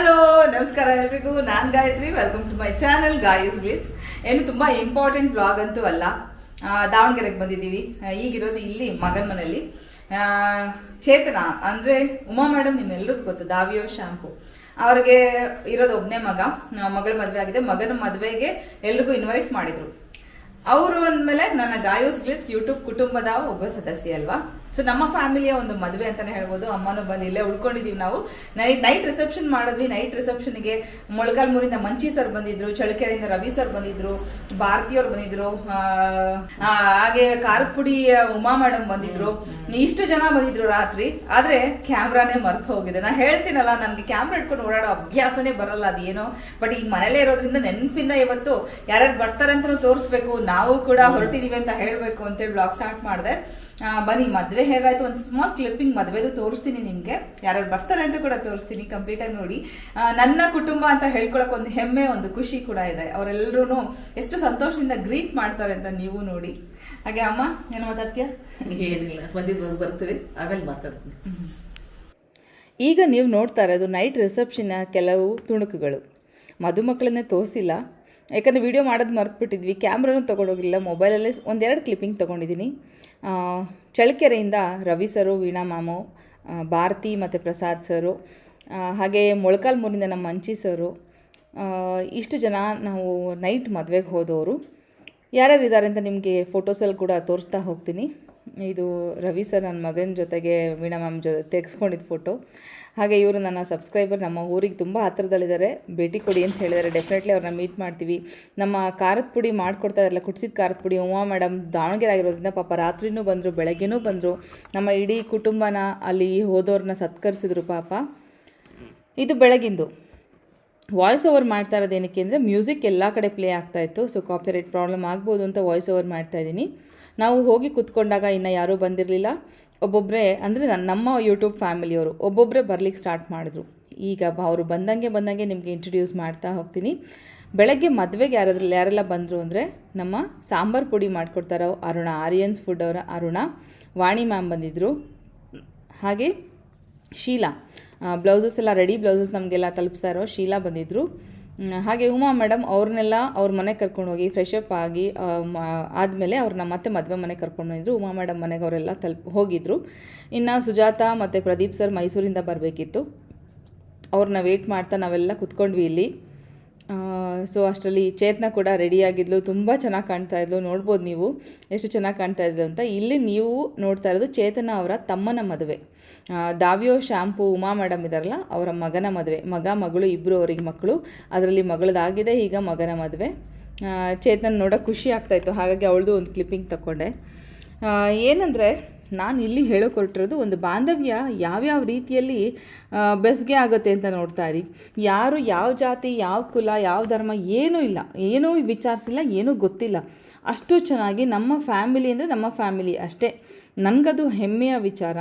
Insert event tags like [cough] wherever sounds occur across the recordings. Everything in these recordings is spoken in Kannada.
ಹಲೋ, ನಮಸ್ಕಾರ ಎಲ್ರಿಗೂ. ನಾನು Gayatri welcome to my channel Gaya's glitz ಏನು ತುಂಬ ಇಂಪಾರ್ಟೆಂಟ್ ಬ್ಲಾಗ್ ಅಂತೂ ಅಲ್ಲ. ದಾವಣಗೆರೆಗೆ ಬಂದಿದ್ದೀವಿ. ಈಗಿರೋದು ಇಲ್ಲಿ ಮಗನ ಮನೆಯಲ್ಲಿ. ಚೇತನ, ಅಂದರೆ ಉಮಾ ಮೇಡಮ್ ನಿಮ್ಮೆಲ್ಲರಿಗೂ ಗೊತ್ತು, ದಾವಿಯೋ ಶ್ಯಾಂಪು ಅವ್ರಿಗೆ ಇರೋದು ಒಬ್ಬನೇ ಮಗ. ಮಗಳ ಮದುವೆ ಆಗಿದೆ. ಮಗನ ಮದುವೆಗೆ ಎಲ್ರಿಗೂ ಇನ್ವೈಟ್ ಮಾಡಿದ್ರು. ಅವರು ಅಂದಮೇಲೆ ನನ್ನ ಗಾಯೋಸ್ ಗ್ಲಿಟ್ಸ್ ಯೂಟ್ಯೂಬ್ ಕುಟುಂಬದ ಒಬ್ಬ ಸದಸ್ಯ ಅಲ್ವಾ? ಸೊ ನಮ್ಮ ಫ್ಯಾಮಿಲಿಯ ಒಂದು ಮದುವೆ ಅಂತಾನೆ ಹೇಳ್ಬೋದು. ಅಮ್ಮನೂ ಬಂದು ಇಲ್ಲೇ ಉಳ್ಕೊಂಡಿದೀವಿ ನಾವು. ನೈಟ್ ನೈಟ್ ರಿಸೆಪ್ಷನ್ ಮಾಡಿದ್ವಿ. ನೈಟ್ ರಿಸೆಪ್ಷನ್ಗೆ ಮೊಳಕಾಲ್ಮೂರಿಂದ ಮಂಚಿ ಸರ್ ಬಂದಿದ್ರು ಚಳಕೆರೆಯಿಂದ ರವಿ ಸರ್ ಬಂದಿದ್ರು ಭಾರತೀಯವ್ರು ಬಂದಿದ್ರು ಹಾಗೆ ಖಾರದ ಪುಡಿ ಉಮಾ ಮೇಡಮ್ ಬಂದಿದ್ರು. ಇಷ್ಟು ಜನ ಬಂದಿದ್ರು ರಾತ್ರಿ. ಆದ್ರೆ ಕ್ಯಾಮ್ರಾನೇ ಮರ್ತು ಹೋಗಿದೆ. ನಾನು ಹೇಳ್ತೀನಲ್ಲ, ನನಗೆ ಕ್ಯಾಮ್ರಾ ಇಟ್ಕೊಂಡು ಓಡಾಡೋ ಅಭ್ಯಾಸನೇ ಬರಲ್ಲ ಅದೇನೋ. ಬಟ್ ಈಗ ಮನೇಲೇ ಇರೋದ್ರಿಂದ ನೆನಪಿಂದ ಇವತ್ತು ಯಾರ್ಯಾರು ಬರ್ತಾರೆ ಅಂತ ತೋರಿಸ್ಬೇಕು. ನಾವು ಕೂಡ ಹೊರಟಿದೀವಿ ಅಂತ ಹೇಳಬೇಕು ಅಂತೇಳಿ ಬ್ಲಾಗ್ ಸ್ಟಾರ್ಟ್ ಮಾಡಿದೆ. ಬನ್ನಿ, ಮದುವೆ ಹೇಗಾಯ್ತು? ಒಂದು ಸ್ಮಾಲ್ ಕ್ಲಿಪ್ಪಿಂಗ್ ಮದುವೆದು ತೋರಿಸ್ತೀನಿ ನಿಮಗೆ. ಯಾರ್ಯಾರು ಬರ್ತಾರೆ ಅಂತ ಕೂಡ ತೋರಿಸ್ತೀನಿ ಕಂಪ್ಲೀಟಾಗಿ ನೋಡಿ. ನನ್ನ ಕುಟುಂಬ ಅಂತ ಹೇಳ್ಕೊಳಕ್ ಒಂದು ಹೆಮ್ಮೆ ಒಂದು ಖುಷಿ ಕೂಡ ಇದೆ. ಅವರೆಲ್ಲರೂ ಎಷ್ಟು ಸಂತೋಷದಿಂದ ಗ್ರೀಟ್ ಮಾಡ್ತಾರೆ ಅಂತ ನೀವು ನೋಡಿ. ಹಾಗೆ ಅಮ್ಮ ಏನು ಮಾತಾಡ್ತೀಯ? ಏನಿಲ್ಲ ಮದುವೆಗೆ ಹೋಗಿ ಬರ್ತೀವಿ. ಆಮೇಲೆ ಮಾತಾಡ್ತೀನಿ. ಈಗ ನೀವು ನೋಡ್ತಾ ಇರೋದು ನೈಟ್ ರಿಸೆಪ್ಷನ್ನ ಕೆಲವು ತುಣುಕುಗಳು. ಮದುಮಕ್ಕಳನ್ನೇ ತೋರಿಸಿಲ್ಲ ಯಾಕಂದರೆ ವಿಡಿಯೋ ಮಾಡೋದು ಮರೆತುಬಿಟ್ಟಿದ್ವಿ. ಕ್ಯಾಮ್ರಾನು ತೊಗೊಂಡೋಗಿಲ್ಲ ಮೊಬೈಲಲ್ಲೇ ಒಂದೆರಡು ಕ್ಲಿಪ್ಪಿಂಗ್ ತೊಗೊಂಡಿದ್ದೀನಿ ಚಳ್ಳಕೆರೆಯಿಂದ ರವಿ ಸರು ವೀಣಾ ಆ, ಭಾರತಿ ಮತ್ತು ಪ್ರಸಾದ್ ಸರು ಹಾಗೆ ಮೊಳಕಾಲ್ಮೂರಿಂದ ನಮ್ಮ ಮಂಚಿ ಸರು ಇಷ್ಟು ಜನ ನಾವು ನೈಟ್ ಮದುವೆಗೆ ಹೋದವರು ಯಾರ್ಯಾರು ಇದ್ದಾರೆ ಅಂತ ನಿಮಗೆ ಫೋಟೋಸಲ್ಲಿ ಕೂಡ ತೋರಿಸ್ತಾ ಹೋಗ್ತೀನಿ. ಇದು ರವಿ ಸರ್ ನನ್ನ ಮಗನ ಜೊತೆಗೆ ವೀಣಾ ಮ್ಯಾಮ್ ಜೊತೆ ತೆಗೆಸ್ಕೊಂಡಿದ್ದು ಫೋಟೋ ಹಾಗೆ ಇವರು ನನ್ನ ಸಬ್ಸ್ಕ್ರೈಬರ್ ನಮ್ಮ ಊರಿಗೆ ತುಂಬ ಹತ್ತಿರದಲ್ಲಿದ್ದಾರೆ ಭೇಟಿ ಕೊಡಿ ಅಂತ ಹೇಳಿದ್ದಾರೆ. ಡೆಫಿನೆಟ್ಲಿ ಅವ್ರನ್ನ ಮೀಟ್ ಮಾಡ್ತೀವಿ. ನಮ್ಮ ಖಾರದ ಪುಡಿ ಮಾಡ್ಕೊಡ್ತಾ ಇರಲ್ಲ ಕುಟ್ಸಿದ ಖಾರದ ಪುಡಿ ಉಮಾ ಮೇಡಮ್ ದಾವಣಗೆರೆ ಆಗಿರೋದ್ರಿಂದ ಪಾಪ ರಾತ್ರಿನೂ ಬಂದರು, ಬೆಳಗ್ಗೆನೂ ಬಂದರು. ನಮ್ಮ ಇಡೀ ಕುಟುಂಬನ ಅಲ್ಲಿ ಹೋದವ್ರನ್ನ ಸತ್ಕರಿಸಿದ್ರು ಪಾಪ. ಇದು ಬೆಳಗಿಂದು. ವಾಯ್ಸ್ ಓವರ್ ಮಾಡ್ತಾ ಇರೋದು ಏನಕ್ಕೆ ಅಂದರೆ ಮ್ಯೂಸಿಕ್ ಎಲ್ಲ ಕಡೆ ಪ್ಲೇ ಆಗ್ತಾಯಿತ್ತು ಸೊ ಕಾಪಿರೈಟ್ ಪ್ರಾಬ್ಲಮ್ ಆಗ್ಬೋದು ಅಂತ ವಾಯ್ಸ್ ಓವರ್ ಮಾಡ್ತಾ ಇದ್ದೀನಿ. ನಾವು ಹೋಗಿ ಕೂತ್ಕೊಂಡಾಗ ಇನ್ನು ಯಾರೂ ಬಂದಿರಲಿಲ್ಲ. ಒಬ್ಬೊಬ್ಬರೇ ಅಂದರೆ ನನ್ನ ನಮ್ಮ ಯೂಟ್ಯೂಬ್ ಫ್ಯಾಮಿಲಿಯವರು ಒಬ್ಬೊಬ್ಬರೇ ಬರ್ಲಿಕ್ಕೆ ಸ್ಟಾರ್ಟ್ ಮಾಡಿದ್ರು. ಈಗ ಅವರು ಬಂದಂಗೆ ಬಂದಂಗೆ ನಿಮಗೆ ಇಂಟ್ರಡ್ಯೂಸ್ ಮಾಡ್ತಾ ಹೋಗ್ತೀನಿ. ಬೆಳಗ್ಗೆ ಮದುವೆಗೆ ಯಾರಾದ್ರಲ್ಲಿ ಯಾರೆಲ್ಲ ಬಂದರು ಅಂದರೆ ನಮ್ಮ ಸಾಂಬಾರು ಪುಡಿ ಮಾಡಿಕೊಡ್ತಾರೋ ಅರುಣ ಆರಿಯನ್ಸ್ ಫುಡ್ ಅವರ ಅರುಣ, ವಾಣಿ ಮ್ಯಾಮ್ ಬಂದಿದ್ದರು ಹಾಗೆ ಶೀಲಾ ಬ್ಲೌಸಸ್ ಎಲ್ಲ ರೆಡಿ ಬ್ಲೌಸಸ್ ನಮಗೆಲ್ಲ ತಲುಪಿಸ್ತಾ ಇರೋ ಶೀಲಾ ಬಂದಿದ್ದರು ಹಾಗೆ ಉಮಾ ಮೇಡಮ್ ಅವ್ರನ್ನೆಲ್ಲ ಅವ್ರ ಮನೆಗೆ ಕರ್ಕೊಂಡು ಹೋಗಿ ಫ್ರೆಶ್ ಅಪ್ ಆಗಿ ಆದಮೇಲೆ ಅವ್ರನ್ನ ಮತ್ತೆ ಮದುವೆ ಮನೆಗೆ ಕರ್ಕೊಂಡು ಬಂದಿದ್ರು. ಉಮಾ ಮೇಡಮ್ ಮನೆಗೆ ಅವರೆಲ್ಲ ತಲುಪ್, ಹೋಗಿದ್ರು. ಇನ್ನು ಸುಜಾತ ಮತ್ತು ಪ್ರದೀಪ್ ಸರ್ ಮೈಸೂರಿಂದ ಬರಬೇಕಿತ್ತು. ಅವ್ರನ್ನ ವೇಟ್ ಮಾಡ್ತಾ ನಾವೆಲ್ಲ ಕುತ್ಕೊಂಡ್ವಿ ಇಲ್ಲಿ. ಸೊ ಅಷ್ಟರಲ್ಲಿ ಚೇತನ ಕೂಡ ರೆಡಿಯಾಗಿದ್ಲು ತುಂಬ ಚೆನ್ನಾಗಿ ಕಾಣ್ತಾ ಇದ್ಲು. ನೋಡ್ಬೋದು ನೀವು ಎಷ್ಟು ಚೆನ್ನಾಗಿ ಕಾಣ್ತಾ ಇದ್ಲು ಅಂತ. ಇಲ್ಲಿ ನೀವು ನೋಡ್ತಾ ಇರೋದು ಚೇತನ ಅವರ ತಮ್ಮನ ಮದುವೆ. ದಾವಿಯೋ, ಶ್ಯಾಂಪು, ಉಮಾ ಮೇಡಮ್ ಇದಾರಲ್ಲ, ಅವರ ಮಗನ ಮದುವೆ. ಮಗ, ಮಗಳು ಇಬ್ಬರು ಅವರಿಗೆ ಮಕ್ಕಳು. ಅದರಲ್ಲಿ ಮಗಳದಾಗಿದೆ, ಈಗ ಮಗನ ಮದುವೆ. ಚೇತನ ಚೇತನ್ ನೋಡೋಕೆ ಖುಷಿ ಆಗ್ತಾಯಿತ್ತು ಹಾಗಾಗಿ ಅವಳದು ಒಂದು ಕ್ಲಿಪ್ಪಿಂಗ್ ತಗೊಂಡೆ ಏನಂದರೆ ನಾನು ಇಲ್ಲಿ ಹೇಳಿಕೊಟ್ಟಿರೋದು ಒಂದು ಬಾಂಧವ್ಯ ಯಾವ್ಯಾವ ರೀತಿಯಲ್ಲಿ ಬೆಸ್ಗೆ ಆಗುತ್ತೆ ಅಂತ ನೋಡ್ತಾ ಇರಿ. ಯಾರು ಯಾವ ಜಾತಿ, ಯಾವ ಕುಲ, ಯಾವ ಧರ್ಮ ಏನೂ ಇಲ್ಲ, ಏನೂ ವಿಚಾರಿಸಿಲ್ಲ, ಏನೂ ಗೊತ್ತಿಲ್ಲ. ಅಷ್ಟು ಚೆನ್ನಾಗಿ ನಮ್ಮ ಫ್ಯಾಮಿಲಿ ಅಂದರೆ ನಮ್ಮ ಫ್ಯಾಮಿಲಿ ಅಷ್ಟೇ. ನನಗದು ಹೆಮ್ಮೆಯ ವಿಚಾರ,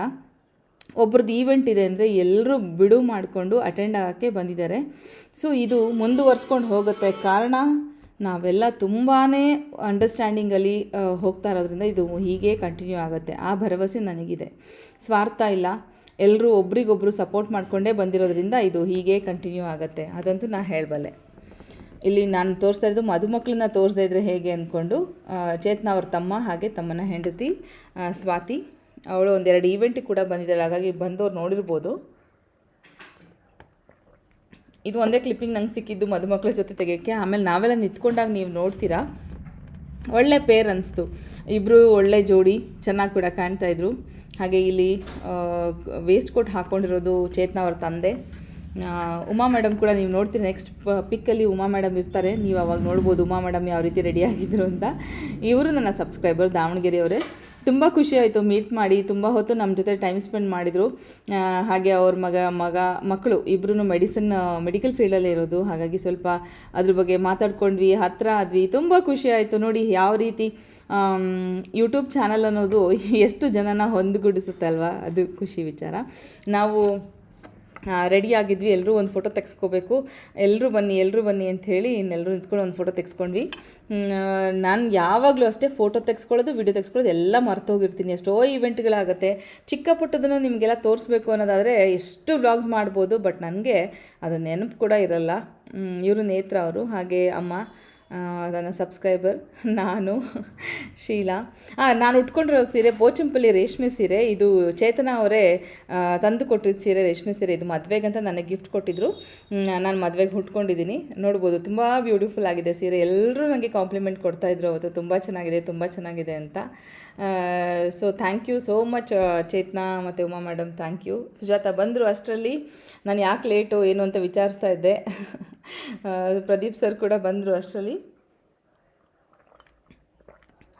ಒಬ್ರದ್ದು ಈವೆಂಟ್ ಇದೆ ಅಂದರೆ ಎಲ್ಲರೂ ಬಿಡು ಮಾಡಿಕೊಂಡು ಅಟೆಂಡ್ ಆಗೋಕ್ಕೆ ಬಂದಿದ್ದಾರೆ. ಸೊ ಇದು ಮುಂದುವರ್ಸ್ಕೊಂಡು ಹೋಗುತ್ತೆ. ಕಾರಣ ನಾವೆಲ್ಲ ತುಂಬಾ ಅಂಡರ್ಸ್ಟ್ಯಾಂಡಿಂಗಲ್ಲಿ ಹೋಗ್ತಾ ಇರೋದ್ರಿಂದ ಇದು ಹೀಗೆ ಕಂಟಿನ್ಯೂ ಆಗುತ್ತೆ. ಆ ಭರವಸೆ ನನಗಿದೆ. ಸ್ವಾರ್ಥ ಇಲ್ಲ. ಎಲ್ಲರೂ ಒಬ್ರಿಗೊಬ್ರು ಸಪೋರ್ಟ್ ಮಾಡಿಕೊಂಡೇ ಬಂದಿರೋದ್ರಿಂದ ಇದು ಹೀಗೆ ಕಂಟಿನ್ಯೂ ಆಗುತ್ತೆ. ಅದಂತೂ ನಾ ಹೇಳಬಲ್ಲೆ. ಇಲ್ಲಿ ನಾನು ತೋರಿಸ್ತಾ ಇರೋದು ಮದುಮಕ್ಕಳನ್ನ ತೋರಿಸ್ತಾ ಇದ್ರೆ ಹೇಗೆ ಅಂದ್ಕೊಂಡು ಚೇತನ ಅವ್ರ ತಮ್ಮ ಹಾಗೆ ತಮ್ಮನ ಹೆಂಡತಿ ಸ್ವಾತಿ. ಅವಳು ಒಂದೆರಡು ಈವೆಂಟಿಗೆ ಕೂಡ ಬಂದಿದ್ದಾಳೆ. ಹಾಗಾಗಿ ಬಂದವ್ರು ನೋಡಿರ್ಬೋದು. ಇದು ಒಂದೇ ಕ್ಲಿಪ್ಪಿಂಗ್ ನಂಗೆ ಸಿಕ್ಕಿದ್ದು ಮದುಮಕ್ಳ ಜೊತೆ ತೆಗೆಯೋಕ್ಕೆ. ಆಮೇಲೆ ನಾವೆಲ್ಲ ನಿಂತ್ಕೊಂಡಾಗ ನೀವು ನೋಡ್ತೀರಾ? ಒಳ್ಳೆ ಪೇರ್ ಅನಿಸ್ತು. ಇಬ್ಬರು ಒಳ್ಳೆ ಜೋಡಿ ಚೆನ್ನಾಗಿ ಕೂಡ ಕಾಣ್ತಾ ಇದ್ರು. ಹಾಗೆ ಇಲ್ಲಿ ವೇಸ್ಟ್ ಕೋಟ್ ಹಾಕ್ಕೊಂಡಿರೋದು ಚೇತನ ಅವ್ರ ತಂದೆ. ಉಮಾ ಮೇಡಮ್ ಕೂಡ ನೀವು ನೋಡ್ತೀರಿ? ನೆಕ್ಸ್ಟ್ ಪಿಕ್ಕಲ್ಲಿ ಉಮಾ ಮೇಡಮ್ ಇರ್ತಾರೆ. ನೀವು ಅವಾಗ ನೋಡ್ಬೋದು ಉಮಾ ಮೇಡಮ್ ಯಾವ ರೀತಿ ರೆಡಿ ಆಗಿದ್ರು ಅಂತ. ಇವರು ನನ್ನ ಸಬ್ಸ್ಕ್ರೈಬರ್ ದಾವಣಗೆರೆಯವರೇ. ತುಂಬ ಖುಷಿ ಆಯಿತು ಮೀಟ್ ಮಾಡಿ, ತುಂಬ ಹೊತ್ತು ನಮ್ಮ ಜೊತೆ ಟೈಮ್ ಸ್ಪೆಂಡ್ ಮಾಡಿದರು. ಹಾಗೆ ಅವ್ರ ಮಗ ಮಗ ಮಕ್ಕಳು ಇಬ್ಬರೂ ಮೆಡಿಸಿನ್ ಮೆಡಿಕಲ್ ಫೀಲ್ಡಲ್ಲೇ ಇರೋದು. ಹಾಗಾಗಿ ಸ್ವಲ್ಪ ಅದ್ರ ಬಗ್ಗೆ ಮಾತಾಡ್ಕೊಂಡ್ವಿ ಹತ್ತಿರ ಆದ್ವಿ. ತುಂಬ ಖುಷಿ ಆಯಿತು. ನೋಡಿ ಯಾವ ರೀತಿ ಯೂಟ್ಯೂಬ್ ಚಾನಲ್ ಅನ್ನೋದು [laughs] ಎಷ್ಟು ಜನನ ಹೊಂದಿಗೂಡಿಸುತ್ತಲ್ವ ಅದು ಖುಷಿ ವಿಚಾರ. ನಾವು ರೆಡಿ ಆಗಿದ್ವಿ. ಎಲ್ಲರೂ ಒಂದು ಫೋಟೋ ತೆಗೆಸ್ಕೋಬೇಕು. ಎಲ್ಲರೂ ಬನ್ನಿ ಎಲ್ಲರೂ ಬನ್ನಿ ಅಂತ ಹೇಳಿ ಇನ್ನೆಲ್ಲರೂ ನಿಂತ್ಕೊಂಡು ಒಂದು ಫೋಟೋ ತೆಗೆಸ್ಕೊಂಡ್ವಿ. ನಾನು ಯಾವಾಗಲೂ ಅಷ್ಟೇ ಫೋಟೋ ತೆಗೆಸ್ಕೊಳ್ಳೋದು ವಿಡಿಯೋ ತೆಗೆಸ್ಕೊಳ್ಳೋದು ಎಲ್ಲ ಮರ್ತೋಗಿರ್ತೀನಿ. ಎಷ್ಟೋ ಇವೆಂಟ್ಗಳಾಗುತ್ತೆ ಚಿಕ್ಕ ಪುಟ್ಟದನ್ನು ನಿಮಗೆಲ್ಲ ತೋರಿಸ್ಬೇಕು ಅನ್ನೋದಾದರೆ ಎಷ್ಟು ವ್ಲಾಗ್ಸ್ ಮಾಡ್ಬೋದು ಬಟ್ ನನಗೆ ಅದು ನೆನಪು ಕೂಡ ಇರಲ್ಲ. ಇವರು ನೇತ್ರ ಅವರು, ಹಾಗೆ ಅಮ್ಮ. ನನ್ನ ಸಬ್ಸ್ಕ್ರೈಬರ್, ನಾನು, ಶೀಲಾ. ಹಾಂ ನಾನು ಉಟ್ಕೊಂಡಿರೋ ಸೀರೆ ಪೋಚಂಪಲ್ಲಿ ರೇಷ್ಮೆ ಸೀರೆ. ಇದು ಚೇತನ ಅವರೇ ತಂದು ಕೊಟ್ಟಿದ್ದ ಸೀರೆ, ರೇಷ್ಮೆ ಸೀರೆ. ಇದು ಮದುವೆಗಂತ ನನಗೆ ಗಿಫ್ಟ್ ಕೊಟ್ಟಿದ್ರು. ನಾನು ಮದುವೆಗೆ ಉಟ್ಕೊಂಡಿದ್ದೀನಿ. ನೋಡ್ಬೋದು, ತುಂಬ ಬ್ಯೂಟಿಫುಲ್ ಆಗಿದೆ ಸೀರೆ. ಎಲ್ಲರೂ ನನಗೆ ಕಾಂಪ್ಲಿಮೆಂಟ್ ಕೊಡ್ತಾಯಿದ್ರು ಅವತ್ತು. ತುಂಬ ಚೆನ್ನಾಗಿದೆ ತುಂಬ ಚೆನ್ನಾಗಿದೆ ಅಂತ. So thank you so much Chetana ಮತ್ತು Uma madam thank you Sujata ಬಂದರು ಅಷ್ಟರಲ್ಲಿ, ನಾನು ಯಾಕೆ ಲೇಟು ಏನು ಅಂತ ವಿಚಾರಿಸ್ತಾ ಇದ್ದೆ. ಪ್ರದೀಪ್ ಸರ್ ಕೂಡ ಬಂದರು ಅಷ್ಟರಲ್ಲಿ.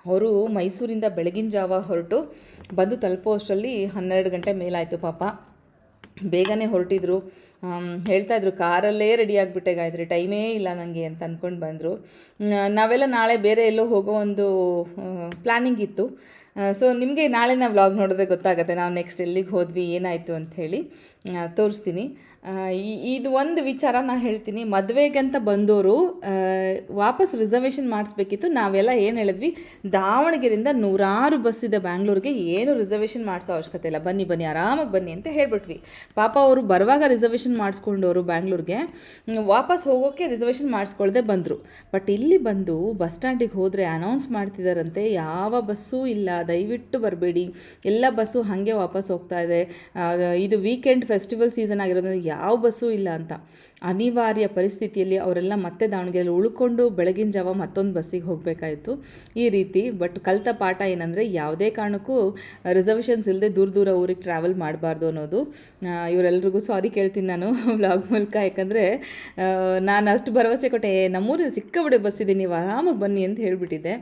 ಅವರು ಮೈಸೂರಿಂದ ಬೆಳಗಿನ ಜಾವ ಹೊರಟು ಬಂದು ತಲುಪೋ ಅಷ್ಟರಲ್ಲಿ ಹನ್ನೆರಡು ಗಂಟೆ ಮೇಲಾಯಿತು ಪಾಪ. ಬೇಗನೆ ಹೊರಟಿದ್ರು. ಹೇಳ್ತಾ ಇದ್ರು, ಕಾರಲ್ಲೇ ರೆಡಿ ಆಗಿಬಿಟ್ಟೆ ಗಾಯತ್ರಿ ಟೈಮೇ ಇಲ್ಲ ನನಗೆ ಅಂತ ಅಂದ್ಕೊಂಡು ಬಂದರು. ನಾವೆಲ್ಲ ನಾಳೆ ಬೇರೆ ಎಲ್ಲೋ ಹೋಗೋ ಒಂದು ಪ್ಲ್ಯಾನಿಂಗ್ ಇತ್ತು. ಸೊ ನಿಮಗೆ ನಾಳೆ ನಾವು ವ್ಲಾಗ್ ನೋಡಿದ್ರೆ ಗೊತ್ತಾಗುತ್ತೆ, ನಾವು ನೆಕ್ಸ್ಟ್ ಎಲ್ಲಿಗೆ ಹೋದ್ವಿ, ಏನಾಯಿತು ಅಂಥೇಳಿ ತೋರಿಸ್ತೀನಿ. ಇದು ಒಂದು ವಿಚಾರ ನಾನು ಹೇಳ್ತೀನಿ. ಮದುವೆಗಂತ ಬಂದವರು ವಾಪಸ್ ರಿಸರ್ವೇಷನ್ ಮಾಡಿಸ್ಬೇಕಿತ್ತು. ನಾವೆಲ್ಲ ಏನು ಹೇಳಿದ್ವಿ? ದಾವಣಗೆರೆಯಿಂದ ನೂರಾರು ಬಸ್ ಇದೆ ಬ್ಯಾಂಗ್ಳೂರಿಗೆ ಏನು ರಿಸರ್ವೇಷನ್ ಮಾಡಿಸೋ ಅವಶ್ಯಕತೆ ಇಲ್ಲ. ಬನ್ನಿ ಬನ್ನಿ, ಆರಾಮಾಗಿ ಬನ್ನಿ ಅಂತ ಹೇಳ್ಬಿಟ್ವಿ. ಪಾಪ ಅವರು ಬರುವಾಗ ರಿಸರ್ವೇಷನ್ ಮಾಡಿಸ್ಕೊಂಡವರು ಬ್ಯಾಂಗ್ಳೂರಿಗೆ ವಾಪಸ್ ಹೋಗೋಕ್ಕೆ ರಿಸರ್ವೇಷನ್ ಮಾಡಿಸ್ಕೊಳ್ಳ್ದೆ ಬಂದರು. ಬಟ್ ಇಲ್ಲಿ ಬಂದು ಬಸ್ ಸ್ಟ್ಯಾಂಡಿಗೆ ಹೋದರೆ ಅನೌನ್ಸ್ ಮಾಡ್ತಿದ್ದಾರಂತೆ ಯಾವ ಬಸ್ಸೂ ಇಲ್ಲ. ದಯವಿಟ್ಟು ಬರಬೇಡಿ. ಎಲ್ಲ ಬಸ್ಸು ಹಾಗೆ ವಾಪಸ್ ಹೋಗ್ತಾ ಇದೆ. ಇದು ವೀಕೆಂಡ್ ಫೆಸ್ಟಿವಲ್ ಸೀಸನ್ ಆಗಿರೋದ್ರಿಂದ ಯಾವ ಬಸ್ಸು ಇಲ್ಲ ಅಂತ. ಅನಿವಾರ್ಯ ಪರಿಸ್ಥಿತಿಯಲ್ಲಿ ಅವರೆಲ್ಲ ಮತ್ತೆ ದಾವಣಗೆರೆಯಲ್ಲಿ ಉಳ್ಕೊಂಡು ಬೆಳಗಿನ ಜಾವ ಮತ್ತೊಂದು ಬಸ್ಸಿಗೆ ಹೋಗಬೇಕಾಯಿತು. ಈ ರೀತಿ ಬಟ್ ಕಲಿತ ಪಾಠ ಏನಂದರೆ ಯಾವುದೇ ಕಾರಣಕ್ಕೂ ರಿಸರ್ವೇಷನ್ಸ್ ಇಲ್ಲದೆ ದೂರ ದೂರ ಊರಿಗೆ ಟ್ರಾವೆಲ್ ಮಾಡಬಾರ್ದು ಅನ್ನೋದು. ಇವರೆಲ್ರಿಗೂ ಸಾರಿ ಕೇಳ್ತೀನಿ ನಾನು [laughs] ವ್ಲಾಗ್ ಮೂಲಕ. ಯಾಕಂದರೆ ನಾನು ಅಷ್ಟು ಭರವಸೆ ಕೊಟ್ಟೆ "ಏ, ನಮ್ಮೂರಲ್ಲಿ ಸಿಕ್ಕಾಬಿಡೆ ಬಸ್ ಇದೆ ನೀವು ಆರಾಮಾಗಿ ಬನ್ನಿ ಅಂತ ಹೇಳಿಬಿಟ್ಟಿದ್ದೆ.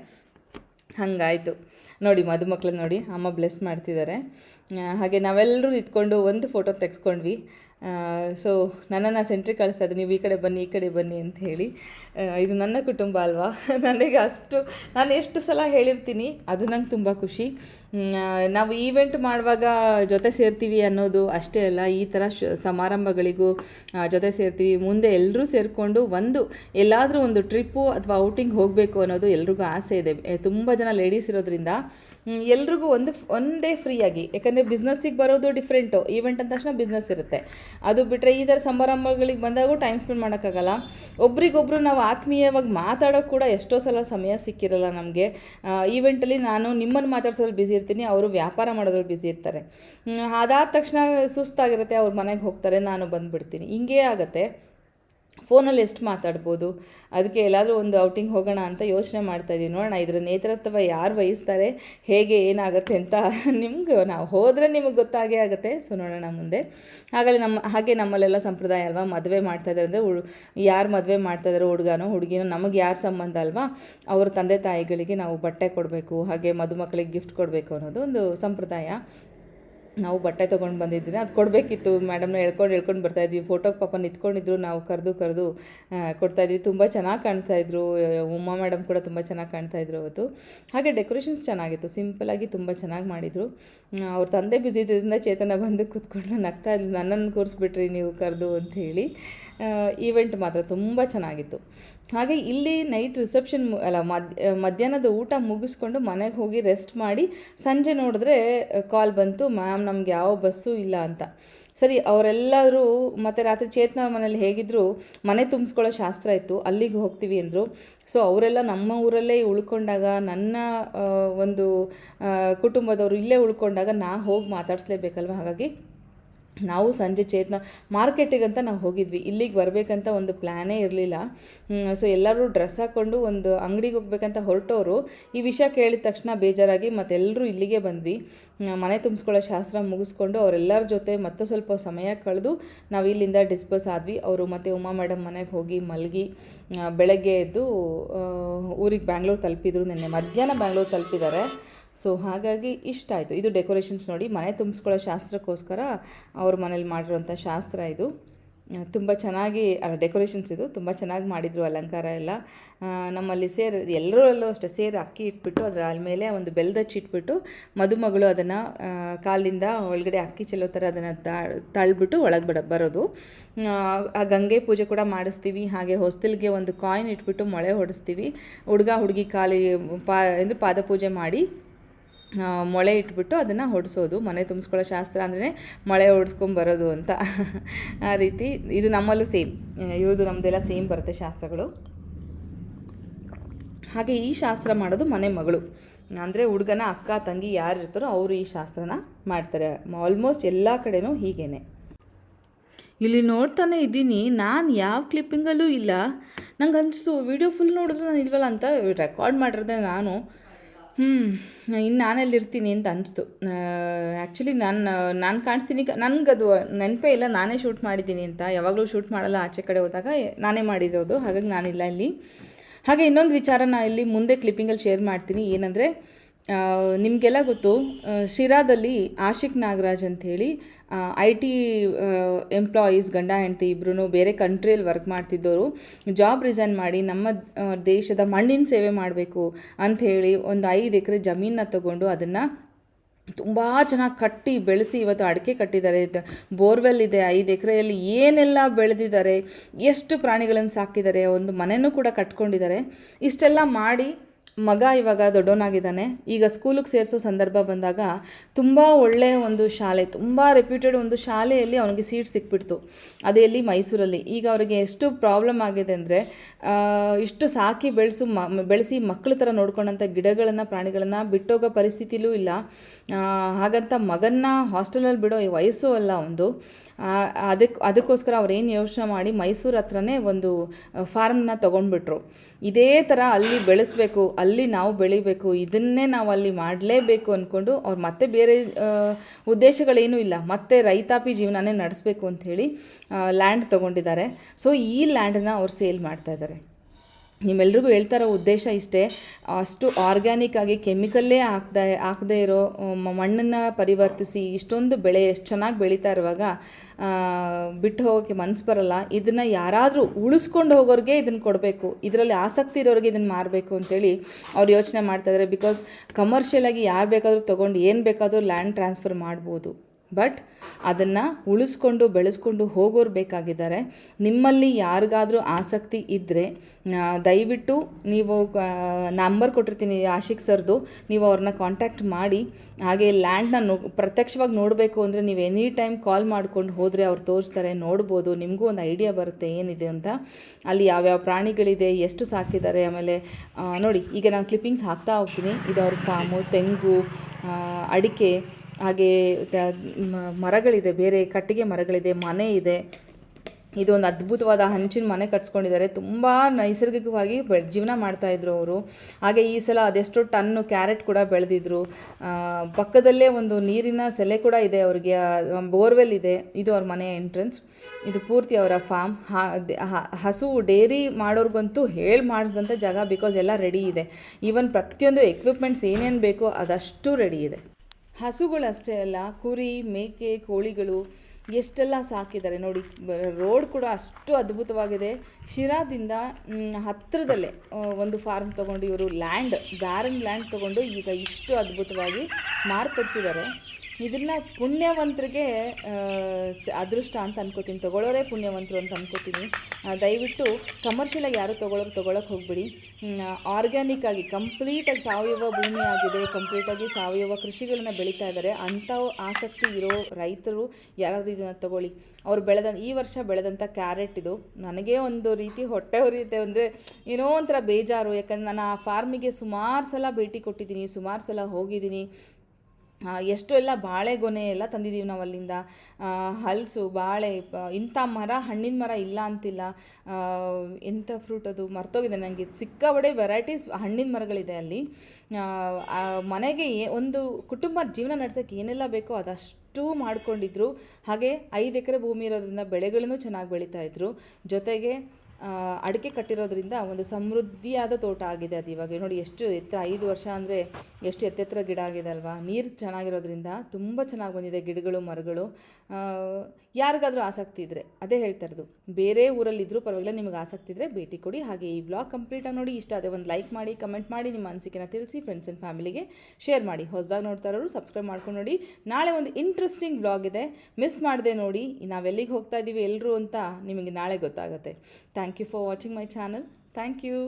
ಹಂಗಾಯಿತು. ನೋಡಿ ಮದುಮಕ್ಳನ್ನ ನೋಡಿ ಅಮ್ಮ ಬ್ಲೆಸ್ ಮಾಡ್ತಿದ್ದಾರೆ. ಹಾಗೆ ನಾವೆಲ್ಲರೂ ನಿಂತ್ಕೊಂಡು ಒಂದು ಫೋಟೋ ತೆಗೆಸ್ಕೊಂಡ್ವಿ. ಸೊ ನನ್ನನ್ನು ಸೆಂಟ್ರಿಗೆ ಕಳಿಸ್ತಾ ಇದ್ರು ನೀವು ಈ ಕಡೆ ಬನ್ನಿ, ಈ ಕಡೆ ಬನ್ನಿ ಅಂತ ಹೇಳಿ. ಇದು ನನ್ನ ಕುಟುಂಬ ಅಲ್ವಾ? [laughs] ನನಗೆ ಅಷ್ಟು, ನಾನು ಎಷ್ಟು ಸಲ ಹೇಳಿರ್ತೀನಿ, ಅದು ನಂಗೆ ತುಂಬ ಖುಷಿ. ನಾವು ಈವೆಂಟ್ ಮಾಡುವಾಗ ಜೊತೆ ಸೇರ್ತೀವಿ ಅನ್ನೋದು ಅಷ್ಟೇ ಅಲ್ಲ, ಈ ಥರ ಶ್, ಸಮಾರಂಭಗಳಿಗೂ ಜೊತೆ ಸೇರ್ತೀವಿ. ಮುಂದೆ ಎಲ್ಲರೂ ಸೇರಿಕೊಂಡು ಒಂದು, ಎಲ್ಲಾದರೂ ಒಂದು ಟ್ರಿಪ್ಪು ಅಥವಾ ಔಟಿಂಗ್ ಹೋಗಬೇಕು ಅನ್ನೋದು ಎಲ್ರಿಗೂ ಆಸೆ ಇದೆ. ತುಂಬ ಜನ ಲೇಡೀಸ್ ಇರೋದ್ರಿಂದ ಎಲ್ರಿಗೂ ಒಂದು ಒನ್ ಡೇ ಫ್ರೀಯಾಗಿ ಯಾಕಂದರೆ ಬಿಸ್ನೆಸ್ಸಿಗೆ ಬರೋದು ಡಿಫ್ರೆಂಟು ಈವೆಂಟ್ ಅಂದ ತಕ್ಷಣ ಬಿಸ್ನೆಸ್ ಇರುತ್ತೆ. ಅದು ಬಿಟ್ಟರೆ ಈ ಥರ ಸಮಾರಂಭಗಳಿಗೆ ಬಂದಾಗೂ ಟೈಮ್ ಸ್ಪೆಂಡ್ ಮಾಡೋಕ್ಕಾಗಲ್ಲ. ಒಬ್ರಿಗೊಬ್ರು ನಾವು ಆತ್ಮೀಯವಾಗಿ ಮಾತಾಡೋಕೆ ಕೂಡ ಎಷ್ಟೋ ಸಲ ಸಮಯ ಸಿಕ್ಕಿರಲ್ಲ ನಮಗೆ. ಈವೆಂಟಲ್ಲಿ ನಾನು ನಿಮ್ಮನ್ನು ಮಾತಾಡ್ಸೋದ್ರಲ್ಲಿ ಬ್ಯುಸಿ ಇರ್ತೀನಿ, ಅವರು ವ್ಯಾಪಾರ ಮಾಡೋದ್ರಲ್ಲಿ ಬ್ಯುಸಿ ಇರ್ತಾರೆ. ಅದಾದ ತಕ್ಷಣ ಸುಸ್ತಾಗಿರುತ್ತೆ, ಅವ್ರ ಮನೆಗೆ ಹೋಗ್ತಾರೆ, ನಾನು ಬಂದುಬಿಡ್ತೀನಿ. ಹಿಂಗೇ ಆಗುತ್ತೆ. ಫೋನಲ್ಲಿ ಎಷ್ಟು ಮಾತಾಡ್ಬೋದು? ಅದಕ್ಕೆ ಎಲ್ಲಾದರೂ ಒಂದು ಔಟಿಂಗ್ ಹೋಗೋಣ ಅಂತ ಯೋಚನೆ ಮಾಡ್ತಾ ಇದೀವಿ. ನೋಡೋಣ, ಇದರ ನೇತೃತ್ವ ಯಾರು ವಹಿಸ್ತಾರೆ? ಹೇಗೆ ಏನಾಗುತ್ತೆ ಅಂತ [laughs] ನಿಮ್ಗೆ ನಾವು ಹೋದರೆ ನಿಮಗೆ ಗೊತ್ತಾಗೇ ಆಗುತ್ತೆ. ಸೊ ನೋಡೋಣ ಮುಂದೆ. ಹಾಗಾಗಿ ನಮ್ಮ, ಹಾಗೆ ನಮ್ಮಲ್ಲೆಲ್ಲ ಸಂಪ್ರದಾಯ ಅಲ್ವಾ? ಮದುವೆ ಮಾಡ್ತಾ ಇದ್ದಾರೆ ಅಂದರೆ ಯಾರು ಮದುವೆ ಮಾಡ್ತಾ ಇದ್ದಾರೋ ಹುಡುಗನೋ, ಹುಡುಗಿನೋ, ನಮಗೆ ಯಾರು ಸಂಬಂಧ ಅಲ್ವಾ? ಅವ್ರ ತಂದೆ ತಾಯಿಗಳಿಗೆ ನಾವು ಬಟ್ಟೆ ಕೊಡಬೇಕು, ಹಾಗೆ ಮದುಮಕ್ಕಳಿಗೆ ಗಿಫ್ಟ್ ಕೊಡಬೇಕು ಅನ್ನೋದು ಒಂದು ಸಂಪ್ರದಾಯ. ನಾವು ಬಟ್ಟೆ ತೊಗೊಂಡು ಬಂದಿದ್ದೀನಿ. ಅದು ಕೊಡಬೇಕಿತ್ತು. ಮೇಡಮ್ನ ಹೇಳ್ಕೊಂಡು ಹೇಳ್ಕೊಂಡು ಬರ್ತಾಯಿದ್ವಿ ಫೋಟೋಗೆ ಪಾಪ ನಿಂತ್ಕೊಂಡಿದ್ರು. ನಾವು ಕರೆದು ಕರೆದು ಕೊಡ್ತಾಯಿದ್ವಿ ತುಂಬ ಚೆನ್ನಾಗಿ ಕಾಣ್ತಾಯಿದ್ರು ಉಮ್ಮ ಮೇಡಮ್ ಕೂಡ ತುಂಬ ಚೆನ್ನಾಗಿ ಕಾಣ್ತಾಯಿದ್ರು ಅವತ್ತು. ಹಾಗೆ ಡೆಕೋರೇಷನ್ಸ್ ಚೆನ್ನಾಗಿತ್ತು. ಸಿಂಪಲಾಗಿ ತುಂಬ ಚೆನ್ನಾಗಿ ಮಾಡಿದರು. ಅವ್ರ ತಂದೆ ಬ್ಯುಸಿ ಇದ್ದಿದ್ದರಿಂದ ಚೇತನ ಬಂದು ಕೂತ್ಕೊಂಡು ನಗ್ತಾ ನನ್ನನ್ನು ಕೂರಿಸ್ಬಿಟ್ರಿ ನೀವು ಕರೆದು ಅಂತ ಹೇಳಿ ಈವೆಂಟ್ ಮಾತ್ರ ತುಂಬ ಚೆನ್ನಾಗಿತ್ತು. ಹಾಗೆ ಇಲ್ಲಿ ನೈಟ್ ರಿಸೆಪ್ಷನ್ ಅಲ್ಲ ಮಧ್ಯ ಮಧ್ಯಾಹ್ನದ ಊಟ ಮುಗಿಸ್ಕೊಂಡು ಮನೆಗೆ ಹೋಗಿ ರೆಸ್ಟ್ ಮಾಡಿ ಸಂಜೆ ನೋಡಿದ್ರೆ ಕಾಲ್ ಬಂತು ಮ್ಯಾಮ್ ನಮ್ಗೆ ಯಾವ ಬಸ್ಸು ಇಲ್ಲ ಅಂತ. ಸರಿ ಅವರೆಲ್ಲರೂ ಮತ್ತು ರಾತ್ರಿ ಚೇತನ ಮನೇಲಿ ಹೇಗಿದ್ರು, ಮನೆ ತುಂಬಿಸ್ಕೊಳ್ಳೋ ಶಾಸ್ತ್ರ ಇತ್ತು, ಅಲ್ಲಿಗೆ ಹೋಗ್ತೀವಿ ಅಂದರು. ಸೊ ಅವರೆಲ್ಲ ನಮ್ಮ ಊರಲ್ಲೇ ಉಳ್ಕೊಂಡಾಗ, ನನ್ನ ಒಂದು ಕುಟುಂಬದವರು ಇಲ್ಲೇ ಉಳ್ಕೊಂಡಾಗ ನಾ ಹೋಗಿ ಮಾತಾಡಿಸ್ಲೇಬೇಕಲ್ವ? ಹಾಗಾಗಿ ನಾವು ಸಂಜೆ ಚೇತನ ಮಾರ್ಕೆಟಿಗಂತ ನಾವು ಹೋಗಿದ್ವಿ. ಇಲ್ಲಿಗೆ ಬರಬೇಕಂತ ಒಂದು ಪ್ಲ್ಯಾನೇ ಇರಲಿಲ್ಲ. ಸೊ ಎಲ್ಲರೂ ಡ್ರೆಸ್ ಹಾಕ್ಕೊಂಡು ಒಂದು ಅಂಗಡಿಗೆ ಹೋಗ್ಬೇಕಂತ ಹೊರಟೋರು. ಈ ವಿಷಯ ಕೇಳಿದ ತಕ್ಷಣ ಬೇಜಾರಾಗಿ ಮತ್ತೆಲ್ಲರೂ ಇಲ್ಲಿಗೆ ಬಂದ್ವಿ. ಮನೆ ತುಂಬಿಸ್ಕೊಳ್ಳೋ ಶಾಸ್ತ್ರ ಮುಗಿಸ್ಕೊಂಡು ಅವರೆಲ್ಲರ ಜೊತೆ ಮತ್ತೆ ಸ್ವಲ್ಪ ಸಮಯ ಕಳೆದು ನಾವು ಇಲ್ಲಿಂದ ಡಿಸ್ಪಸ್ ಆದ್ವಿ. ಅವರು ಮತ್ತು ಉಮಾ ಮೇಡಮ್ ಮನೆಗೆ ಹೋಗಿ ಮಲಗಿ ಬೆಳಗ್ಗೆ ಎದ್ದು ಊರಿಗೆ ಬ್ಯಾಂಗ್ಳೂರು ತಲುಪಿದ್ರು. ನಿನ್ನೆ ಮಧ್ಯಾಹ್ನ ಬ್ಯಾಂಗ್ಳೂರು ತಲುಪಿದ್ದಾರೆ ಸೊ ಹಾಗಾಗಿ ಇಷ್ಟ ಆಯಿತು. ಇದು ಡೆಕೋರೇಷನ್ಸ್ ನೋಡಿ ಮನೆ ತುಂಬಿಸ್ಕೊಳ್ಳೋ ಶಾಸ್ತ್ರಕ್ಕೋಸ್ಕರ ಅವ್ರ ಮನೇಲಿ ಮಾಡಿರೋಂಥ ಶಾಸ್ತ್ರ ಇದು. ತುಂಬ ಚೆನ್ನಾಗಿ ಡೆಕೋರೇಷನ್ಸ್ ಇದು. ತುಂಬ ಚೆನ್ನಾಗಿ ಮಾಡಿದರು ಅಲಂಕಾರ ಎಲ್ಲ. ನಮ್ಮಲ್ಲಿ ಸೇರ್ ಎಲ್ಲರಲ್ಲೂ ಅಷ್ಟೇ ಸೇರು ಅಕ್ಕಿ ಇಟ್ಬಿಟ್ಟು ಅದರ ಮೇಲೆ ಒಂದು ಬೆಲ್ದಚ್ಚಿ ಇಟ್ಬಿಟ್ಟು ಮದುಮಗಳು ಅದನ್ನು ಕಾಲಿಂದ ಒಳಗಡೆ ಅಕ್ಕಿ ಚೆಲ್ಲೋ ಥರ ಅದನ್ನು ತಳ್ಬಿಟ್ಟು ಒಳಗೆ ಬಿಡ ಬರೋದು. ಆ, ಗಂಗೆ ಪೂಜೆ ಕೂಡ ಮಾಡಿಸ್ತೀವಿ. ಹಾಗೆ ಹೊಸ್ತಿಲ್ಗೆ ಒಂದು ಕಾಯಿನ್ ಇಟ್ಬಿಟ್ಟು ಮೊಳೆ ಹೊಡೆಸ್ತೀವಿ. ಹುಡುಗ ಹುಡುಗಿ ಕಾಲಿ ಪಾ ಅಂದರೆ ಪಾದ ಪೂಜೆ ಮಾಡಿ ಮೊಳೆ ಇಟ್ಬಿಟ್ಟು ಅದನ್ನು ಹೊಡಿಸೋದು. ಮನೆ ತುಂಬಿಸ್ಕೊಳ್ಳೋ ಶಾಸ್ತ್ರ ಅಂದ್ರೆ ಮೊಳೆ ಹೊಡ್ಸ್ಕೊಂಬರೋದು ಅಂತ. ಆ ರೀತಿ ಇದು ನಮ್ಮಲ್ಲೂ ಸೇಮ್. ಇವ್ರದ್ದು ನಮ್ಮದೆಲ್ಲ ಸೇಮ್ ಬರುತ್ತೆ ಶಾಸ್ತ್ರಗಳು. ಹಾಗೆ ಈ ಶಾಸ್ತ್ರ ಮಾಡೋದು ಮನೆ ಮಗಳು. ಅಂದರೆ ಹುಡುಗನ ಅಕ್ಕ, ತಂಗಿ ಯಾರು ಇರ್ತಾರೋ ಅವರು ಈ ಶಾಸ್ತ್ರನ ಮಾಡ್ತಾರೆ. ಆಲ್ಮೋಸ್ಟ್ ಎಲ್ಲ ಕಡೆನೂ ಹೀಗೇನೆ. ಇಲ್ಲಿ ನೋಡ್ತಾನೆ ಇದ್ದೀನಿ. ನಾನು ಯಾವ ಕ್ಲಿಪ್ಪಿಂಗಲ್ಲೂ ಇಲ್ಲ. ನಂಗೆ ಅನಿಸ್ತು ವಿಡಿಯೋ ಫುಲ್ ನೋಡಿದ್ರೆ ನಾನು ಇಲ್ವಲ್ಲ? ಅಂತ ರೆಕಾರ್ಡ್ ಮಾಡಿರೋದೆ ನಾನು. ಹ್ಞೂ ಇನ್ನು ನಾನೆಲ್ಲಿ ಇರ್ತೀನಿ ಅಂತ ಅನಿಸ್ತು. ಆ್ಯಕ್ಚುಲಿ ನಾನು ನಾನು ಕಾಣಿಸ್ತೀನಿ ನನಗದು ನೆನಪೇ ಇಲ್ಲ, ನಾನೇ ಶೂಟ್ ಮಾಡಿದ್ದೀನಿ ಅಂತ. ಯಾವಾಗಲೂ ಶೂಟ್ ಮಾಡಲ್ಲ, ಆಚೆ ಕಡೆ ಹೋದಾಗ ನಾನೇ ಮಾಡಿರೋದು, ಹಾಗಾಗಿ ನಾನಿಲ್ಲ ಇಲ್ಲಿ. ಹಾಗೆ ಇನ್ನೊಂದು ವಿಚಾರ ನಾನು ಇಲ್ಲಿ ಮುಂದೆ ಕ್ಲಿಪ್ಪಿಂಗಲ್ಲಿ ಶೇರ್ ಮಾಡ್ತೀನಿ. ಏನಂದರೆ ನಿಮಗೆಲ್ಲ ಗೊತ್ತು ಶಿರಾದಲ್ಲಿ ಆಶಿಕ್ ನಾಗರಾಜ್ ಅಂಥೇಳಿ ಐ ಟಿ ಎಂಪ್ಲಾಯೀಸ್ ಗಂಡ ಹೆಂಡತಿ ಇಬ್ಬರೂ ಬೇರೆ ಕಂಟ್ರಿಯಲ್ಲಿ ವರ್ಕ್ ಮಾಡ್ತಿದ್ದವರು ಜಾಬ್ ರಿಸೈನ್ ಮಾಡಿ ನಮ್ಮ ದೇಶದ ಮಣ್ಣಿನ ಸೇವೆ ಮಾಡಬೇಕು ಅಂಥೇಳಿ ಒಂದು ಐದು ಎಕರೆ ಜಮೀನನ್ನ ತಗೊಂಡು ಅದನ್ನು ತುಂಬ ಚೆನ್ನಾಗಿ ಕಟ್ಟಿ ಬೆಳೆಸಿ ಇವತ್ತು ಅಡಿಕೆ ಕಟ್ಟಿದ್ದಾರೆ. ಬೋರ್ವೆಲ್ ಇದೆ, ಐದು ಎಕರೆಯಲ್ಲಿ ಏನೆಲ್ಲ ಬೆಳೆದಿದ್ದಾರೆ, ಎಷ್ಟು ಪ್ರಾಣಿಗಳನ್ನು ಸಾಕಿದ್ದಾರೆ, ಒಂದು ಮನೆಯೂ ಕೂಡ ಕಟ್ಕೊಂಡಿದ್ದಾರೆ. ಇಷ್ಟೆಲ್ಲ ಮಾಡಿ ಮಗ ಇವಾಗ ದೊಡ್ಡವನಾಗಿದ್ದಾನೆ. ಈಗ ಸ್ಕೂಲಿಗೆ ಸೇರಿಸೋ ಸಂದರ್ಭ ಬಂದಾಗ ತುಂಬ ಒಳ್ಳೆಯ ಒಂದು ಶಾಲೆ, ತುಂಬ ರೆಪ್ಯೂಟೆಡ್ ಒಂದು ಶಾಲೆಯಲ್ಲಿ ಅವನಿಗೆ ಸೀಟ್ ಸಿಕ್ಬಿಡ್ತು. ಅದೇ ಇಲ್ಲಿ ಮೈಸೂರಲ್ಲಿ. ಈಗ ಅವರಿಗೆ ಎಷ್ಟು ಪ್ರಾಬ್ಲಮ್ ಆಗಿದೆ ಅಂದರೆ ಇಷ್ಟು ಸಾಕಿ ಬೆಳೆಸು ಮ, ಬೆಳೆಸಿ ಮಕ್ಕಳ ಥರ ನೋಡ್ಕೊಂಡಂಥ ಗಿಡಗಳನ್ನು, ಪ್ರಾಣಿಗಳನ್ನು ಬಿಟ್ಟೋಗೋ ಪರಿಸ್ಥಿತಿಲೂ ಇಲ್ಲ. ಹಾಗಂತ ಮಗನ್ನ ಹಾಸ್ಟೆಲಲ್ಲಿ ಬಿಡೋ ವಯಸ್ಸು ಅಲ್ಲ ಒಂದು. ಅದಕ್ಕೆ ಅದಕ್ಕೋಸ್ಕರ ಅವ್ರೇನು ಯೋಚನೆ ಮಾಡಿ ಮೈಸೂರು ಹತ್ರನೇ ಒಂದು ಫಾರ್ಮ್ನ ತೊಗೊಂಡ್ಬಿಟ್ರು. ಇದೇ ಥರ ಅಲ್ಲಿ ಬೆಳೆಸಬೇಕು, ಅಲ್ಲಿ ನಾವು ಬೆಳಿಬೇಕು, ಇದನ್ನೇ ನಾವು ಅಲ್ಲಿ ಮಾಡಲೇಬೇಕು ಅಂದ್ಕೊಂಡು ಅವ್ರು ಮತ್ತೆ ಬೇರೆ ಉದ್ದೇಶಗಳೇನೂ ಇಲ್ಲ. ಮತ್ತೆ ರೈತಾಪಿ ಜೀವನನೇ ನಡೆಸಬೇಕು ಅಂಥೇಳಿ ಲ್ಯಾಂಡ್ ತೊಗೊಂಡಿದ್ದಾರೆ. ಸೊ ಈ ಲ್ಯಾಂಡನ್ನ ಅವ್ರು ಸೇಲ್ ಮಾಡ್ತಾ ಇದ್ದಾರೆ ನಿಮ್ಮೆಲ್ರಿಗೂ ಹೇಳ್ತಾರೋ ಉದ್ದೇಶ ಇಷ್ಟೇ, ಅಷ್ಟು ಆರ್ಗ್ಯಾನಿಕ್ ಆಗಿ ಕೆಮಿಕಲ್ಲೇ ಹಾಕ್ದೆ, ಹಾಕದೇ ಇರೋ ಮಣ್ಣನ್ನು ಪರಿವರ್ತಿಸಿ ಇಷ್ಟೊಂದು ಬೆಳೆ ಎಷ್ಟು ಚೆನ್ನಾಗಿ ಬೆಳೀತಾ ಇರುವಾಗ ಬಿಟ್ಟು ಹೋಗೋಕ್ಕೆ ಮನ್ಸು ಬರಲ್ಲ. ಇದನ್ನು ಯಾರಾದರೂ ಉಳಿಸ್ಕೊಂಡು ಹೋಗೋರಿಗೆ ಇದನ್ನು ಕೊಡಬೇಕು. ಇದರಲ್ಲಿ ಆಸಕ್ತಿ ಇರೋರಿಗೆ ಇದನ್ನು ಮಾರಬೇಕು ಅಂತೇಳಿ ಅವ್ರು ಯೋಚನೆ ಮಾಡ್ತಾಯಿದ್ದಾರೆ ಬಿಕಾಸ್ ಕಮರ್ಷಿಯಲಾಗಿ ಯಾರು ಬೇಕಾದರೂ ತೊಗೊಂಡು ಏನು ಬೇಕಾದರೂ ಲ್ಯಾಂಡ್ ಟ್ರಾನ್ಸ್ಫರ್ ಮಾಡ್ಬೋದು. ಬಟ್ ಅದನ್ನು ಉಳಿಸ್ಕೊಂಡು ಬೆಳೆಸ್ಕೊಂಡು ಹೋಗೋರು ಬೇಕಾಗಿದ್ದಾರೆ. ನಿಮ್ಮಲ್ಲಿ ಯಾರಿಗಾದರೂ ಆಸಕ್ತಿ ಇದ್ದರೆ ದಯವಿಟ್ಟು ನೀವು ನಂಬರ್ ಕೊಟ್ಟಿರ್ತೀನಿ ಆಶಿಕ್ ಸರ್ದು, ನೀವು ಅವ್ರನ್ನ ಕಾಂಟ್ಯಾಕ್ಟ್ ಮಾಡಿ, ಹಾಗೆ ಲ್ಯಾಂಡ್ನ ನೋ ಪ್ರತ್ಯಕ್ಷವಾಗಿ ನೋಡಬೇಕು ಅಂದರೆ ನೀವು ಎನಿ ಟೈಮ್ ಕಾಲ್ ಮಾಡ್ಕೊಂಡು ಹೋದರೆ ಅವ್ರು ತೋರಿಸ್ತಾರೆ, ನೋಡ್ಬೋದು, ನಿಮಗೂ ಒಂದು ಐಡಿಯಾ ಬರುತ್ತೆ ಏನಿದೆ ಅಂತ. ಅಲ್ಲಿ ಯಾವ್ಯಾವ ಪ್ರಾಣಿಗಳಿದೆ, ಎಷ್ಟು ಸಾಕಿದ್ದಾರೆ, ಆಮೇಲೆ ನೋಡಿ, ಈಗ ನಾನು ಕ್ಲಿಪ್ಪಿಂಗ್ಸ್ ಹಾಕ್ತಾ ಹೋಗ್ತೀನಿ. ಇದು ಅವ್ರ ಫಾರ್ಮು ತೆಂಗು ಅಡಿಕೆ ಹಾಗೆ ಮರಗಳಿದೆ, ಬೇರೆ ಕಟ್ಟಿಗೆ ಮರಗಳಿದೆ, ಮನೆ ಇದೆ. ಇದು ಒಂದು ಅದ್ಭುತವಾದ ಹಂಚಿನ ಮನೆ ಕಟ್ಸ್ಕೊಂಡಿದ್ದಾರೆ. ತುಂಬ ನೈಸರ್ಗಿಕವಾಗಿ ಬೆ ಜೀವನ ಮಾಡ್ತಾಯಿದ್ರು ಅವರು. ಹಾಗೆ ಈ ಸಲ ಅದೆಷ್ಟೋ ಟನ್ನು ಕ್ಯಾರೆಟ್ ಕೂಡ ಬೆಳೆದಿದ್ರು. ಪಕ್ಕದಲ್ಲೇ ಒಂದು ನೀರಿನ ಸೆಲೆ ಕೂಡ ಇದೆ ಅವ್ರಿಗೆ. ಬೋರ್ವೆಲ್ ಇದೆ. ಇದು ಅವ್ರ ಮನೆ ಎಂಟ್ರೆನ್ಸ್. ಇದು ಪೂರ್ತಿ ಅವರ ಫಾರ್ಮ್. ಹಸು ಡೇರಿ ಮಾಡೋರ್ಗಂತೂ ಹೇಳಿ ಮಾಡಿಸಿದಂಥ ಜಾಗ ಬಿಕಾಸ್ ಎಲ್ಲ ರೆಡಿ ಇದೆ. ಈವನ್ ಪ್ರತಿಯೊಂದು ಎಕ್ವಿಪ್ಮೆಂಟ್ಸ್ ಏನೇನು ಬೇಕೋ ಅದಷ್ಟು ರೆಡಿ ಇದೆ. ಹಸುಗಳಷ್ಟೇ ಅಲ್ಲ, ಕುರಿ, ಮೇಕೆ, ಕೋಳಿಗಳು ಎಷ್ಟೆಲ್ಲ ಸಾಕಿದ್ದಾರೆ ನೋಡಿ. ರೋಡ್ ಕೂಡ ಅಷ್ಟು ಅದ್ಭುತವಾಗಿದೆ. ಶಿರಾದಿಂದ ಹತ್ತಿರದಲ್ಲೇ ಒಂದು ಫಾರ್ಮ್ ತೊಗೊಂಡು ಇವರು ಲ್ಯಾಂಡ್ ಬ್ಯಾರನ್ ಲ್ಯಾಂಡ್ ತೊಗೊಂಡು ಈಗ ಇಷ್ಟು ಅದ್ಭುತವಾಗಿ ಮಾರ್ಪಡಿಸಿದ್ದಾರೆ. ಇದನ್ನು ಪುಣ್ಯವಂತರಿಗೆ ಅದೃಷ್ಟ ಅಂತ ಅನ್ಕೋತೀನಿ. ತಗೊಳ್ಳೋರೇ ಪುಣ್ಯವಂತರು ಅಂತ ಅನ್ಕೋತೀನಿ. ದಯವಿಟ್ಟು ಕಮರ್ಷಿಯಲಾಗಿ ಯಾರು ತಗೊಳ್ಳೋರು ತೊಗೊಳಕ್ಕೆ ಹೋಗ್ಬಿಡಿ. ಆರ್ಗ್ಯಾನಿಕ್ ಆಗಿ ಕಂಪ್ಲೀಟಾಗಿ ಸಾವಯವ ಭೂಮಿ ಆಗಿದೆ ಕಂಪ್ಲೀಟಾಗಿ ಸಾವಯವ ಕೃಷಿಗಳನ್ನ ಬೆಳೀತಾ ಇದ್ದಾರೆ ಅಂತ ಆಸಕ್ತಿ ಇರೋ ರೈತರು ಯಾರಾದರೂ ಇದನ್ನು ತಗೊಳ್ಳಿ. ಅವ್ರು ಬೆಳೆದ, ಈ ವರ್ಷ ಬೆಳೆದಂಥ ಕ್ಯಾರೆಟ್ ಇದು. ನನಗೆ ಒಂದು ರೀತಿ ಹೊಟ್ಟೆ ಉರಿಯುತ್ತೆ. ಅಂದರೆ ಏನೋ ಒಂಥರ ಬೇಜಾರು. ಯಾಕಂದ್ರೆ ನಾನು ಆ ಫಾರ್ಮಿಗೆ ಸುಮಾರು ಸಲ ಭೇಟಿ ಕೊಟ್ಟಿದ್ದೀನಿ, ಸುಮಾರು ಸಲ ಹೋಗಿದ್ದೀನಿ. ಎಷ್ಟು ಎಲ್ಲ ಬಾಳೆಗೊನೆ ಎಲ್ಲ ತಂದಿದ್ದೀವಿ ನಾವು ಅಲ್ಲಿಂದ ಹಲಸು, ಬಾಳೆ ಇಂಥ ಮರ, ಹಣ್ಣಿನ ಮರ ಇಲ್ಲ ಅಂತಿಲ್ಲ. ಎಂಥ ಫ್ರೂಟ್ ಅದು? ಮರ್ತೋಗಿದೆ ನನಗೆ ಸಿಕ್ಕಾಬಡೆ ವೆರೈಟೀಸ್ ಹಣ್ಣಿನ ಮರಗಳಿದೆ ಅಲ್ಲಿ. ಮನೆಗೆ ಒಂದು ಕುಟುಂಬ ಜೀವನ ನಡೆಸೋಕ್ಕೆ ಏನೆಲ್ಲ ಬೇಕೋ ಅದಷ್ಟು ಮಾಡ್ಕೊಂಡಿದ್ರು. ಹಾಗೆ ಐದು ಎಕರೆ ಭೂಮಿ ಇರೋದ್ರಿಂದ ಬೆಳೆಗಳನ್ನು ಚೆನ್ನಾಗಿ ಬೆಳೀತಾ ಇದ್ರು. ಜೊತೆಗೆ ಅಡಿಕೆ ಕಟ್ಟಿರೋದ್ರಿಂದ ಒಂದು ಸಮೃದ್ಧಿಯಾದ ತೋಟ ಆಗಿದೆ ಅದು ಇವಾಗ. ನೋಡಿ, ಎಷ್ಟು ಎತ್ತರ, ಐದು ವರ್ಷ ಅಂದರೆ ಎಷ್ಟು ಎತ್ತೆತ್ತರ ಗಿಡ ಆಗಿದೆ ಅಲ್ವಾ? ನೀರು ಚೆನ್ನಾಗಿರೋದ್ರಿಂದ ತುಂಬ ಚೆನ್ನಾಗಿ ಬಂದಿದೆ ಗಿಡಗಳು, ಮರಗಳು. ಯಾರಿಗಾದರೂ ಆಸಕ್ತಿ ಇದ್ದರೆ ಅದೇ ಹೇಳ್ತಾ ಇರೋದು. ಬೇರೆ ಊರಲ್ಲಿದ್ದರೂ ಪರವಾಗಿಲ್ಲ, ನಿಮಗೆ ಆಸಕ್ತಿ ಇದ್ದರೆ ಭೇಟಿ ಕೊಡಿ. ಹಾಗೆ ಈ ಬ್ಲಾಗ್ ಕಂಪ್ಲೀಟಾಗಿ ನೋಡಿ, ಇಷ್ಟ ಅದೇ ಒಂದು ಲೈಕ್ ಮಾಡಿ ಕಮೆಂಟ್ ಮಾಡಿ, ನಿಮ್ಮ ಅನಿಸಿಕೆನ ತಿಳಿಸಿ ಫ್ರೆಂಡ್ಸ್ ಆ್ಯಂಡ್ ಫ್ಯಾಮಿಲಿಗೆ ಶೇರ್ ಮಾಡಿ. ಹೊಸದಾಗಿ ನೋಡ್ತಾ ಇರೋರು ಸಬ್ಸ್ಕ್ರೈಬ್ ಮಾಡ್ಕೊಂಡು ನೋಡಿ. ನಾಳೆ ಒಂದು ಇಂಟ್ರೆಸ್ಟಿಂಗ್ ಬ್ಲಾಗ್ ಇದೆ. ಮಿಸ್ ಮಾಡದೆ ನೋಡಿ. ನಾವೆಲ್ಲಿಗೆ ಹೋಗ್ತಾ ಇದ್ದೀವಿ ಎಲ್ಲರೂ ಅಂತ ನಿಮಗೆ ನಾಳೆ ಗೊತ್ತಾಗುತ್ತೆ. Thank you for watching my channel thank you